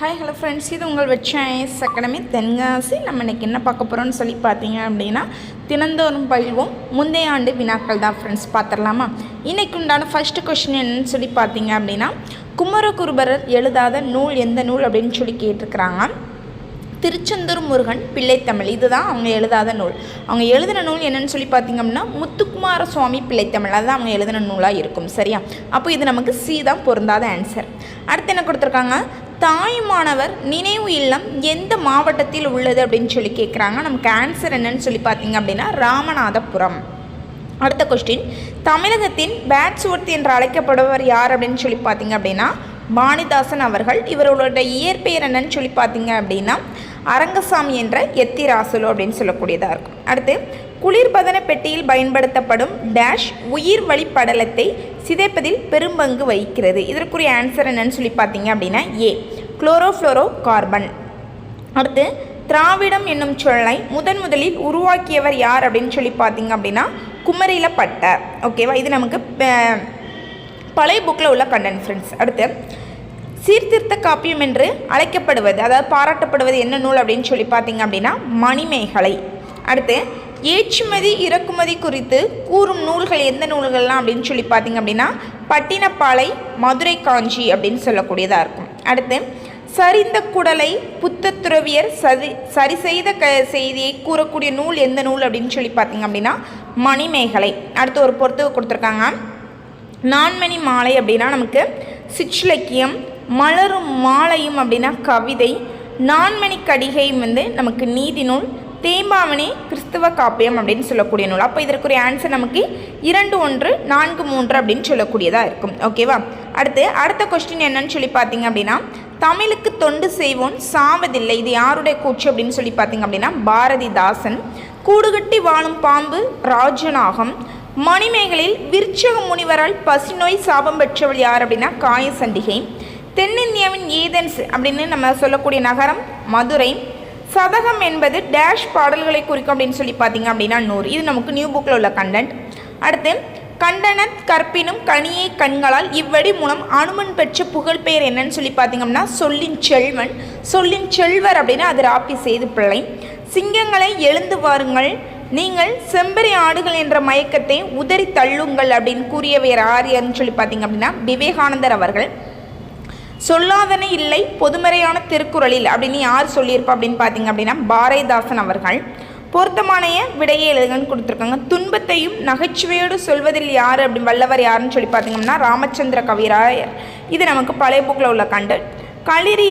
Hi hello friends இது உங்கள் வெச்சாயஸ் academy Tenkasi. நம்ம இன்றைக்கி என்ன பார்க்க போகிறோம்னு சொல்லி பார்த்தீங்க அப்படின்னா தினந்தோறும் பயில்வோம். முந்தைய ஆண்டு வினாக்கள் தான் ஃப்ரெண்ட்ஸ் பார்த்துடலாமா? இன்றைக்கு உண்டான ஃபஸ்ட்டு கொஷின் என்னன்னு சொல்லி பார்த்தீங்க அப்படின்னா குமரகுருபரர் எழுதாத நூல் எந்த நூல் அப்படின்னு சொல்லி கேட்டிருக்கிறாங்க. திருச்செந்தூர் முருகன் பிள்ளைத்தமிழ். இதுதான் அவங்க எழுதாத நூல். அவங்க எழுதின நூல் என்னன்னு சொல்லி பார்த்தீங்க அப்படின்னா முத்துக்குமார சுவாமி பிள்ளைத்தமிழ். அதுதான் அவங்க எழுதின நூலாக இருக்கும். சரியா? அப்போ இது நமக்கு சி தான் பொருந்தாத ஆன்சர் அடுத்து என்ன கொடுத்துருக்காங்க? தாயுமானவர் நினைவு இல்லம் எந்த மாவட்டத்தில் உள்ளது அப்படின்னு சொல்லி கேட்குறாங்க நமக்கு ஆன்சர் என்னன்னு சொல்லி பார்த்தீங்க அப்படின்னா ராமநாதபுரம். அடுத்த கொஸ்டின் தமிழகத்தின் பேட்ஸ்வர்த் என்று அழைக்கப்படுபவர் யார் அப்படின்னு சொல்லி பார்த்தீங்க அப்படின்னா வாணிதாசன் அவர்கள். இவர்களுடைய இயற்பெயர் என்னன்னு சொல்லி பார்த்தீங்க அப்படின்னா அரங்கசாமி என்ற எத்திராசுலு அப்படின்னு சொல்லக்கூடியதாக இருக்கும். அடுத்து குளிர்பதன பெட்டியில் பயன்படுத்தப்படும் டேஷ் உயிர் வழி படலத்தை சிதைப்பதில் பெரும்பங்கு வகிக்கிறது. இதற்குரிய ஆன்சர் என்னன்னு சொல்லி பார்த்தீங்க அப்படின்னா ஏ குளோரோஃப்ளோரோ கார்பன் அடுத்து திராவிடம் என்னும் சொல்லை முதன் முதலில் உருவாக்கியவர் யார் அப்படின்னு சொல்லி பார்த்தீங்க அப்படின்னா குமரில பட்டர் ஓகேவா இது நமக்கு பழைய புக்கில் உள்ள கண்டென்ட் ஃப்ரெண்ட்ஸ் அடுத்து சீர்திருத்த காப்பியம் என்று அழைக்கப்படுவது அதாவது பாராட்டப்படுவது என்ன நூல் அப்படின்னு சொல்லி பார்த்தீங்க அப்படின்னா மணிமேகலை. அடுத்து ஏற்றுமதி இறக்குமதி குறித்து கூறும் நூல்கள் எந்த நூல்கள்லாம் அப்படின்னு சொல்லி பார்த்தீங்க அப்படின்னா பட்டினப்பாலை மதுரை காஞ்சி அப்படின்னு சொல்லக்கூடியதாக இருக்கும். அடுத்து சரிந்த குடலை புத்தத்துறவியர் சரி சரி செய்த க செய்தியை கூறக்கூடிய நூல் எந்த நூல் அப்படின்னு சொல்லி பார்த்தீங்க அப்படின்னா மணிமேகலை. அடுத்து ஒரு பொறுத்து கொடுத்துருக்காங்க. நான்மணி மாலை அப்படின்னா நமக்கு சிற்றிலக்கியம் மலரும் மாலையும் அப்படின்னா கவிதை. நான்மணி கடிகை வந்து நமக்கு நீதி நூல். தேம்பாவணி கிறிஸ்துவ காப்பியம் அப்படின்னு சொல்லக்கூடிய நூல். அப்போ இதற்குரிய ஆன்சர் நமக்கு இரண்டு ஒன்று நான்கு மூன்று அப்படின்னு சொல்லக்கூடியதாக இருக்கும். ஓகேவா அடுத்து அடுத்த கொஸ்டின் என்னன்னு சொல்லி பார்த்தீங்க அப்படின்னா தமிழுக்கு தொண்டு செய்வோன் சாவதில்லை. இது யாருடைய கூச்சு அப்படின்னு சொல்லி பார்த்தீங்க அப்படின்னா பாரதிதாசன். கூடுகட்டி வாழும் பாம்பு ராஜநாகம் மணிமேகலில் விருச்சக முனிவரால் பசிநோய் சாபம் பெற்றவள் யார்? அப்படின்னா காயசண்டிகை. தென்னிந்தியாவின் ஏதென்ஸ் அப்படின்னு நம்ம சொல்லக்கூடிய நகரம் மதுரை. சதகம் என்பது டேஷ் பாடல்களை குறிக்கும் அப்படின்னு சொல்லி பார்த்தீங்க அப்படின்னா நூறு. இது நமக்கு நியூ புக்கில் உள்ள கண்டென்ட் அடுத்து கண்டனத் கற்பினும் கனியை கண்களால் இவ்வடி மூலம் அனுமன் பெற்ற புகழ்பெயர் என்னன்னு சொல்லி பார்த்தீங்கன்னா சொல்லின் செல்வன். சொல்லின் செல்வர் அப்படின்னா அது ராப்பி செய்து பிள்ளை. சிங்கங்களை எழுந்து வாருங்கள். நீங்கள் செம்பரி ஆடுகள் என்ற மயக்கத்தை உதறி தள்ளுங்கள் அப்படின்னு கூறியவர் ஆரியர்னு சொல்லி பார்த்தீங்க அப்படின்னா விவேகானந்தர் அவர்கள். சொல்லாதன இல்லை பொதுமறையான திருக்குறளில். அப்படின்னு யார் சொல்லியிருப்பா அப்படின்னு பார்த்தீங்க அப்படின்னா பாரதிதாசன் அவர்கள். பொருத்தமானைய விடையை எழுதுங்கன்னு கொடுத்துருக்காங்க. துன்பத்தையும் நகைச்சுவையோடு சொல்வதில் யார் அப்படி வல்லவர் யாருன்னு சொல்லி பார்த்தீங்கன்னா ராமச்சந்திர கவிராயர். இது நமக்கு பழைய புக்கில் உள்ள கண்டு. களிரி